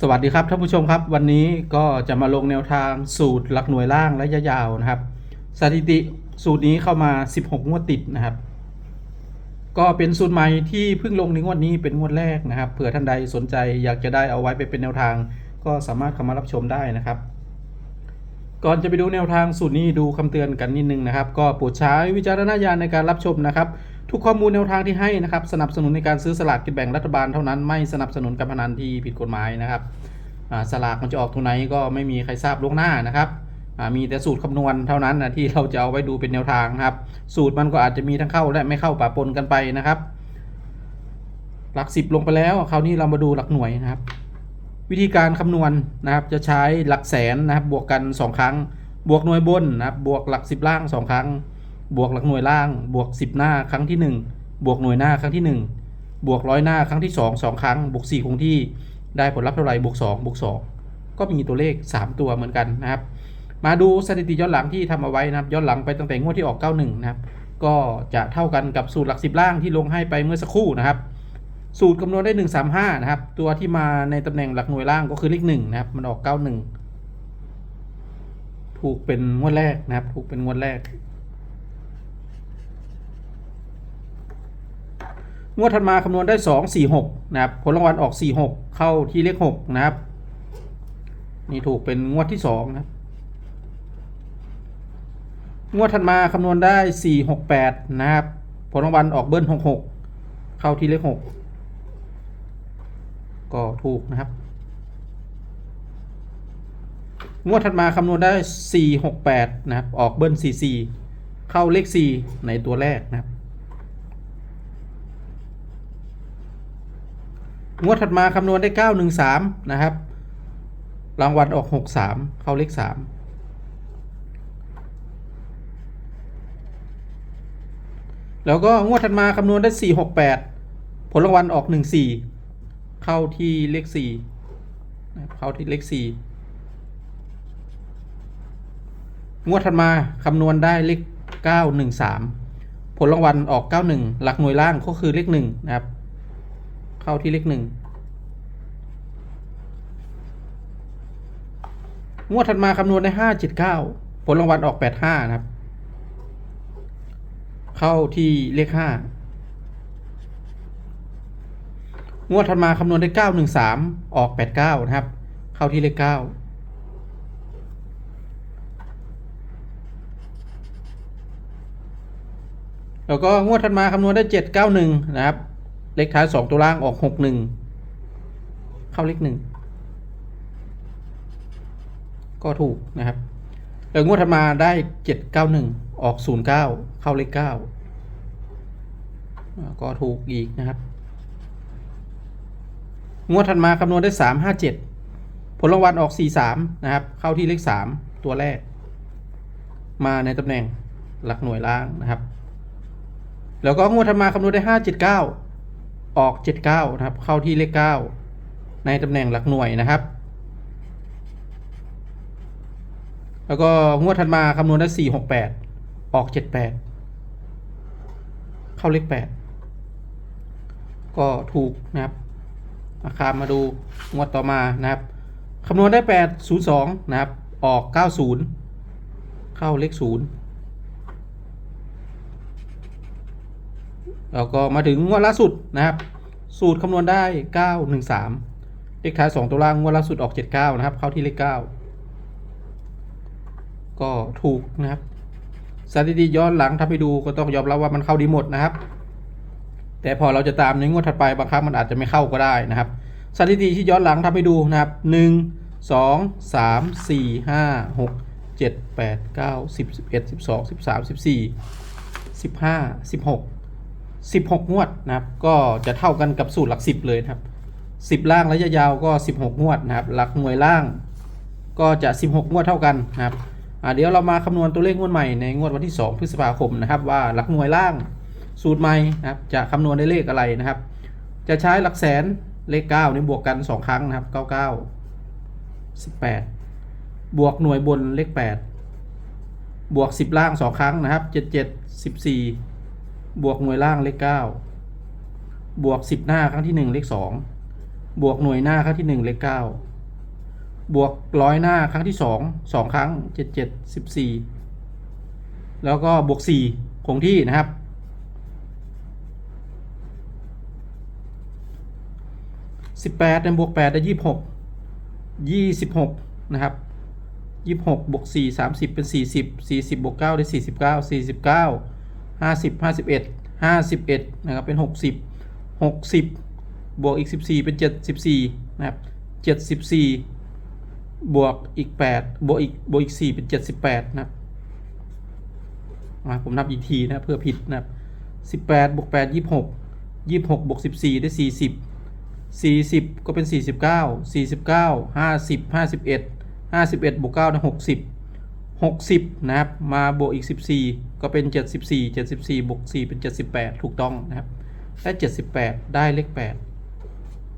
สวัสดีครับท่านผู้ชมครับ วันนี้ก็จะมาลงแนวทางสูตรหลักหน่วยล่างและยะยาวนะครับ สถิติสูตรนี้เข้ามา 16 งวดติดนะครับ ก็เป็นสูตรใหม่ที่เพิ่งลงในงวดนี้เป็นงวดแรกนะครับเผื่อท่านใดสนใจอยากจะได้เอาไว้ไปเป็นแนวทาง ก็สามารถเข้ามารับชมได้นะครับ ก่อนจะไปดูแนวทางสูตรนี้ดูคำเตือนกันนิดนึงนะครับ ก็โปรดใช้วิจารณญาณในการรับชมนะครับ ทุกข้อมูลแนวทางที่ให้นะครับ สนับสนุนในการซื้อสลากกินแบ่งรัฐบาลเท่านั้นไม่สนับสนุนการพนันที่ผิดกฎหมายนะครับสลากมันจะออกทุนไหนก็ไม่มีใครทราบล่วงหน้านะครับมีแต่สูตรคำนวณเท่านั้นนะที่เราจะเอาไว้ดูเป็นแนวทางนะครับ สูตรมันก็อาจจะมีทั้งเข้าและไม่เข้าปะปนกันไปนะครับ หลักสิบลงไปแล้วคราวนี้เรามาดูหลักหน่วยนะครับ วิธีการคำนวณนะครับ จะใช้หลักแสนนะครับบวกกัน 2 ครั้ง บวกหน่วยบนนะครับบวกหลัก 10 ล่าง 2 ครั้ง บวกหลักหน่วยล่าง บวก 10 หน้าครั้งที่ 1 บวกหน่วยหน้าครั้งที่ 1 บวกร้อยหน้าครั้งที่ 2 2 ครั้ง บวก 4 คงที่ ได้ผลลัพธ์เท่าไหร่ บวก 2 บวก 2 ก็มีตัวเลข 3 ตัวเหมือนกันนะครับ มาดูสถิติย้อนหลังที่ทำเอาไว้นะครับ ย้อนหลังไปตั้งแต่งวดที่ออก 91 นะครับ ก็จะเท่ากันกับสูตรหลัก 10 ล่างที่ลงให้ไปเมื่อสักครู่นะครับ สูตรคำนวณได้ 135 นะครับ ตัวที่มาในตำแหน่งหลักหน่วยล่างก็คือเลข1นะครับ มันออก 91 ถูกเป็นงวดแรกนะครับ ถูกเป็นงวดแรก งวดถัดมาคำนวณได้ 2 4 6นะครับผลรางวัลออก 4 6 เข้าที่เลข6นะครับ นี่ถูกเป็นงวดที่2นะงวดถัดมาคำนวณได้ 4 6 8 นะครับ ผลรางวัลออกเบิ้ล6 6 เข้าที่เลข 6 ก็ถูกนะครับ งวดถัดมาคำนวณได้ 4 6 8 นะครับ ออกเบิ้ล4 4 เข้าเลข 4 ในตัวแรกนะครับ งวดถัดมาคำนวณได้ 913 นะครับ รางวัลออก 63 เข้าเลข 3แล้วก็งวดถัดมาคำนวณได้ 468 ผลรางวัลออก 14 เข้าที่เลข4เข้าที่เลข4งวดถัดมาคำนวณได้เลข 913 ผลรางวัลออก 91 หลักหน่วยล่างก็คือเลข1นะครับ เข้าที่เลข1งงวดถัดมาคำนวณได้579ผลรางวัลออก85นะครับ เข้าที่เลข5งวดถัดมาคำนวณได้913ออก89นะครับ เข้าที่เลข9แล้วก็งวดถัดมาคำนวณได้791นะครับ เลขท้าย2ตัวล่างออก61เข้าเลข1ก็ถูกนะครับแล้วงวดถัดมาได้791ออก09เก้าเข้าเลข9อ่าก็ถูกอีกนะครับ งวดถัดมาคำนวณได้357ผลรางวัลออก43นะครับ เข้าที่เลข3ตัวแรก มาในตำแหน่งหลักหน่วยล่างนะครับ แล้วก็งวดถัดมาคำนวณได้579 ออก 79 นะครับ เข้าที่เลข 9 ในตำแหน่งหลักหน่วยนะครับ แล้วก็งวดถัดมาคำนวณได้ 468 ออก 78 เข้าเลข 8 ก็ถูกนะครับอาคามาดูงวดต่อมานะครับคำนวณได้ 802 นะครับ ออก 90 เข้าเลข 0 แล้วก็มาถึงงวดล่าสุดนะครับ สูตรคำนวณได้ 913 เลขท้าย 2 ตัวล่างงวดล่าสุดออก 79 นะครับ เข้าที่เลข 9 ก็ถูกนะครับสถิติย้อนหลังถ้าไปดูก็ต้องยอมรับว่ามันเข้าดีหมดนะครับ แต่พอเราจะตามในงวดถัดไปบางครั้งมันอาจจะไม่เข้าก็ได้นะครับสถิติที่ย้อนหลังทำให้ดูนะครับหนึ่งสองสามสี่ห้าหกเจ็ ดแปดเก้าสิบสิบเอ็ดสิบสองสิบสามสิบสี่สิบห้าสิบหกสิบหกงวดนะครับ ก็จะเท่ากันกับสูตรหลักสิบเลยนะครับสิบล่างระยะยาวก็สิบหกงวดนะครับ หลักหน่วยล่างก็จะสิบหกงวดเท่ากันนะครับเดี๋ยวเรามาคำนวณตัวเลขงวดใหม่ในงวดวันที่สองพฤษภาคมนะครับ ว่าหลักหน่วยล่างสูตรใหม่นะครับ จะคำนวณได้เลขอะไรนะครับ จะใช้หลักแสนเลข9นี่บวกกัน 2 ครั้งนะครับ 99 18 บวกหน่วยบนเลข 8 บวก 10 ล่าง 2 ครั้งนะครับ 77 14 บวกหน่วยล่างเลข9บวก10หน้าครั้งที่1เลข2บวกหน่วยหน้าครั้งที่หนึ่งเลขเก้าบวกร้อยหน้าครั้งที่สองสองครั้งเจ็ดเจ็ดสิบสี่แล้วก็บวกสี่คงที่นะครับ สิบแปดในบวกแปดได้ยี่สิบหกยี่สิบหกนะครับยี่สิบหกบวกสี่สามสิบเป็นสี่สิบสี่สิบบวกเก้าได้สี่สิบเก้าสี่สิบเก้า ห้าสิบห้าสิบเอ็ดห้าสิบเอ็ดนะครับเป็นหกสิบหกสิบบวกอีกสิบสี่เป็นเจ็ดสิบสี่นะครับเจ็ดสิบสี่บวกอีกแปดบวกอีกบวกอีกสี่เป็นเจ็ดสิบแปดนะครับผมนับอีกทีนะเพื่อผิดนะครับสิบแปดบวกแปดยี่สิบหกยี่สิบหกบวกสิบสี่ได้สี่สิบสี่สิบก็เป็นสี่สิบเก้าสี่สิบเก้าห้าสิบห้าสิบเอ็ดห้าสิบเอ็ดบวกเก้าได้ห กสิบหกสิบนะครับ มาบวกอีกสิบสี่ก็เป็นเจ็ดสิบสี่เจ็ดสิบสี่บวกสี่เป็นเจ็ดสิบแปดถูกต้องนะครับได้เจ็ดสิบแปดได้เลขแปด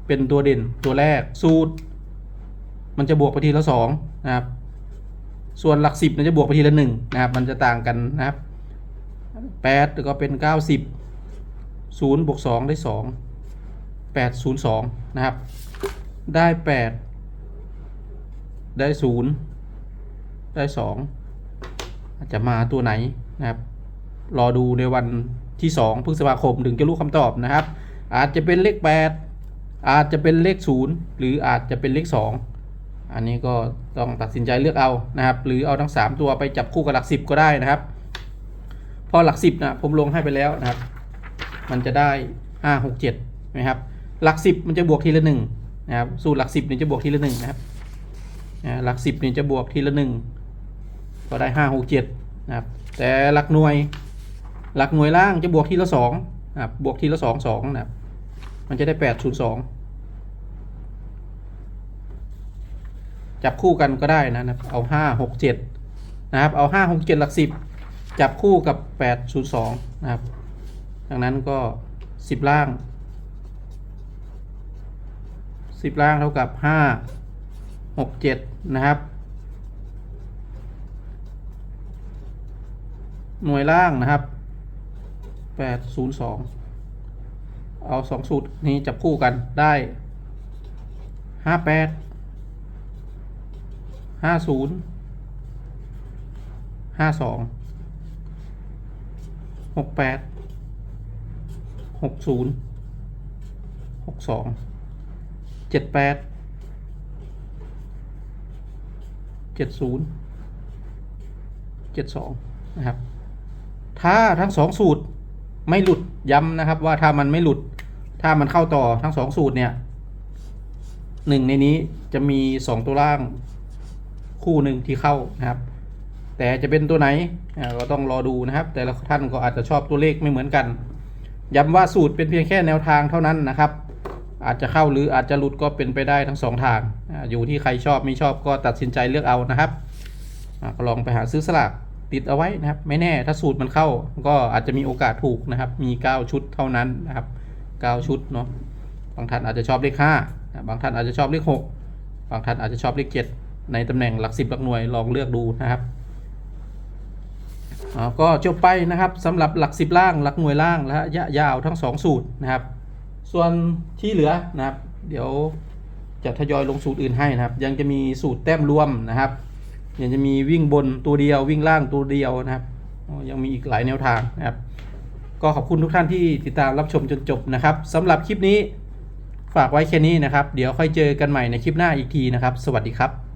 เป็นตัวเด่นตัวแรกสูตร มันจะบวกไปทีละสองนะครับ ส่วนหลักสิบมันจะบวกไปทีละหนึ่งนะครับ มันจะต่างกันนะครับแปดก็เป็นเก้าสิบศูนย์บวกสองได้สอง802 นะครับ ได้ 8 ได้ 0 ได้2อาจจะมาตัวไหนนะครับรอดูในวันที่2พฤษภาคมถึงจะรู้คำตอบนะครับ อาจจะเป็นเลข 8 อาจจะเป็นเลข 0 หรืออาจจะเป็นเลข 2 อันนี้ก็ต้องตัดสินใจเลือกเอานะครับ หรือเอาทั้ง 3 ตัวไปจับคู่กับหลัก 10 ก็ได้นะครับ พอหลัก 10นะผมลงให้ไปแล้วนะครับ มันจะได้ 5 6 7นะครับหลักสิบมันจะบวกทีละหนึ่งนะครับ สูตรหลักสิบเนี่ยจะบวกทีละหนึ่งนะครับหลักสิบเนี่ยจะบวกทีละหนึ่ง ก็ได้ห้าหกเจ็ดนะครับแต่หลักหน่วยหลักหน่วยล่างจะบวกทีละสองนะครับบวกทีละสองสองนะครับมันจะได้แปดศูนย์สองจับคู่กันก็ได้นะครับเอาห้าหกเจ็ดนะครับเอาห้าหกเจ็ดหลักสิบจับคู่กับแปดศูนย์สองนะครับดังนั้นก็สิบล่างสิบล่างเท่ากับห้าหกเจ็ดนะครับ หน่วยล่างนะครับแปดศูนย์สองเอาสองสูตรนี้จับคู่กันได้ห้าแปดห้าศูนย์ห้าสองหกแปดหกศูนย์หกสองเจ็ดแปดเจ็ดศูนย์เจ็ดสองนะครับ ถ้าทั้งสองสูตรไม่หลุดย้ำนะครับ ว่าถ้ามันไม่หลุด ถ้ามันเข้าต่อทั้งสองสูตรเนี่ยหนึ่งในนี้จะมีสองตัวล่างคู่หนึ่งที่เข้านะครับ แต่จะเป็นตัวไหนอ่าก็ต้องรอดูนะครับ แต่ละท่านก็อาจจะชอบตัวเลขไม่เหมือนกันย้ำว่าสูตรเป็นเพียงแค่แนวทางเท่านั้นนะครับ อาจจะเข้าหรืออาจจะหลุดก็เป็นไปได้ทั้งสองทาง อยู่ที่ใครชอบไม่ชอบก็ตัดสินใจเลือกเอานะครับก็ลองไปหาซื้อสลาก ติดเอาไว้นะครับ ไม่แน่ถ้าสูตรมันเข้า ก็อาจจะมีโอกาสถูกนะครับ มี 9 ชุดเท่านั้นนะครับ 9 ชุดเนาะบางท่านอาจจะชอบเลข5นะบางท่านอาจจะชอบเลข6บางท่านอาจจะชอบเลข7ในตำแหน่งหลักสิบหลักหน่วยลองเลือกดูนะครับก็จบไปนะครับสำหรับหลักสิบล่างหลักหน่วยล่างและระยะยาวทั้งสองสูตรนะครับ ส่วนที่เหลือนะครับ เดี๋ยวจะทยอยลงสูตรอื่นให้นะครับ ยังจะมีสูตรแต้มรวมนะครับ ยังจะมีวิ่งบนตัวเดียววิ่งล่างตัวเดียวนะครับ ยังมีอีกหลายแนวทางนะครับ ก็ขอบคุณทุกท่านที่ติดตามรับชมจนจบนะครับสำหรับคลิปนี้ฝากไว้แค่นี้นะครับ เดี๋ยวค่อยเจอกันใหม่ในคลิปหน้าอีกทีนะครับ สวัสดีครับ